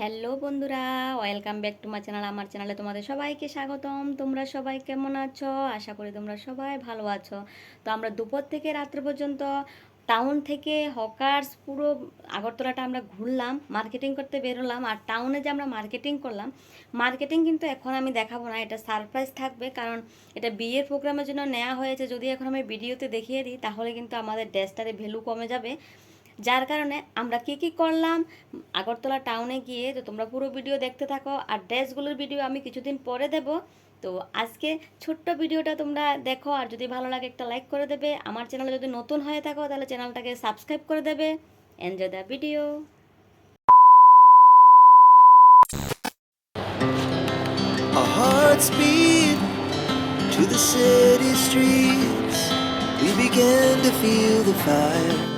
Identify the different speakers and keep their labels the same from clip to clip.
Speaker 1: Hello বন্ধুরা, welcome back to my channel. আমার চ্যানেলে তোমাদের সবাইকে স্বাগতম। তোমরা সবাই কেমন আছো? আশা করি তোমরা সবাই ভালো আছো। তো আমরা দুপুর থেকে রাত্র পর্যন্ত টাউন থেকে হকার্স পুরো আগরতলাটা আমরা ঘুরলাম মার্কেটিং করতে বেরোলাম আর টাউনে যে আমরা মার্কেটিং করলাম মার্কেটিং কিন্তু এখন আমি দেখাবো না, এটা সারপ্রাইজ থাকবে। কারণ এটা বিয়ের প্রোগ্রামের জন্য নেওয়া হয়েছে। যদি এখন আমি ভিডিওতে দেখিয়ে দিই, তাহলে কিন্তু আমাদের ড্রেসটারে ভ্যালু কমে যাবে। যার কারণে আমরা কি কি করলাম, আগরতলা টাউনে গিয়ে তো তোমরা পুরো ভিডিও দেখতে থাকো, আর ড্রেসগুলোর ভিডিও আমি কিছুদিন পরে দেব তো আজকে ছোট্ট ভিডিওটা তোমরা দেখো, আর যদি ভালো লাগে একটা লাইক করে দেবে আমার চ্যানেলে যদি নতুন হয়ে থাকো, তাহলে চ্যানেলটাকে সাবস্ক্রাইব করে দেবে enjoy the video
Speaker 2: hearts to the city streets. We began to feel the fire.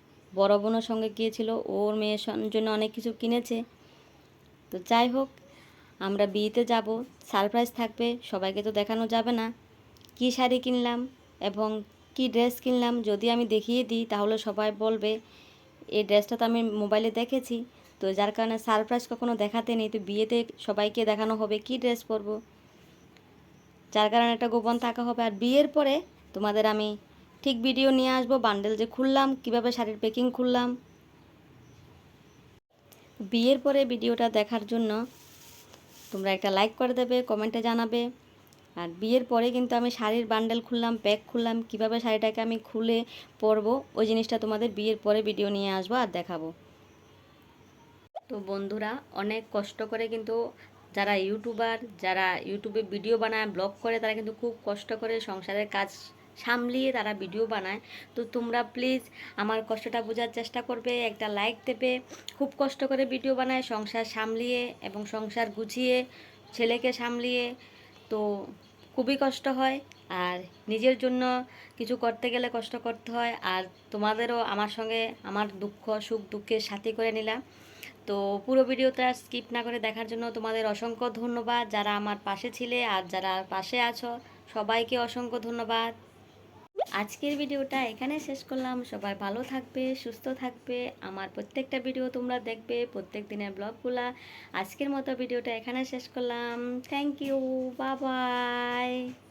Speaker 1: বড় বোনের সঙ্গে গিয়েছিল, ওর মেয়ের জন্য অনেক কিছু কিনেছে। তো যাই হোক, আমরা বিয়েতে যাব, সারপ্রাইজ থাকবে, সবাইকে তো দেখানো যাবে না। কি শাড়ি কিনলাম এবং কি ড্রেস কিনলাম যদি আমি দেখিয়ে দিই, তাহলে সবাই বলবে, এই ড্রেসটা তো আমি মোবাইলে দেখেছি। তো যার কারণে সারপ্রাইজ কখনো দেখাতে নেই। তো বিয়েতে সবাইকে দেখানো হবে কি ড্রেস পরবো। যার কারণে একটা গোপন থাকা হবে। আর বিয়ের পরে তোমাদের আমি ঠিক ভিডিও নিয়ে আসব বান্ডেল যে খুললাম, কীভাবে শাড়ির প্যাকিং খুললাম। বিয়ের পরে ভিডিওটা দেখার জন্য তোমরা একটা লাইক করে দেবে কমেন্টে জানাবে। আর বিয়ের পরে কিন্তু আমি শাড়ির বান্ডেল খুললাম প্যাক খুললাম, কীভাবে শাড়িটাকে আমি খুলে পরবো, ওই জিনিসটা তোমাদের বিয়ের পরে ভিডিও নিয়ে আসব আর দেখাবো। তো বন্ধুরা, অনেক কষ্ট করে কিন্তু যারা ইউটিউবার যারা ইউটিউবে ভিডিও বানায় ব্লগ করে, তারা কিন্তু খুব কষ্ট করে সংসারের কাজ সামলিয়ে তারা ভিডিও বানায়। তো তোমরা প্লিজ আমার কষ্টটা বোঝার চেষ্টা করবে, একটা লাইক দেবে। খুব কষ্ট করে ভিডিও বানায়, সংসার সামলিয়ে এবং সংসার গুছিয়ে, ছেলেকে সামলিয়ে। তো খুবই কষ্ট হয় আর নিজের জন্য কিছু করতে গেলে কষ্ট করতে হয়। আর তোমাদেরও আমার সঙ্গে আমার দুঃখ, সুখ, দুঃখের সাথী করে নিলাম। তো পুরো ভিডিওটা স্কিপ না করে দেখার জন্য তোমাদের অসংখ্য ধন্যবাদ। যারা আমার পাশে ছিলে আর যারা পাশে আছো, সবাইকে অসংখ্য ধন্যবাদ। আজকের ভিডিওটা এখানে শেষ করলাম। সবাই ভালো থাকবে, সুস্থ থাকবে। আমার প্রত্যেকটা ভিডিও তোমরা দেখবে, প্রত্যেক দিনের ব্লগগুলা। আজকের মতো ভিডিওটা এখানে শেষ করলাম। থ্যাংক ইউ বাবাই বাই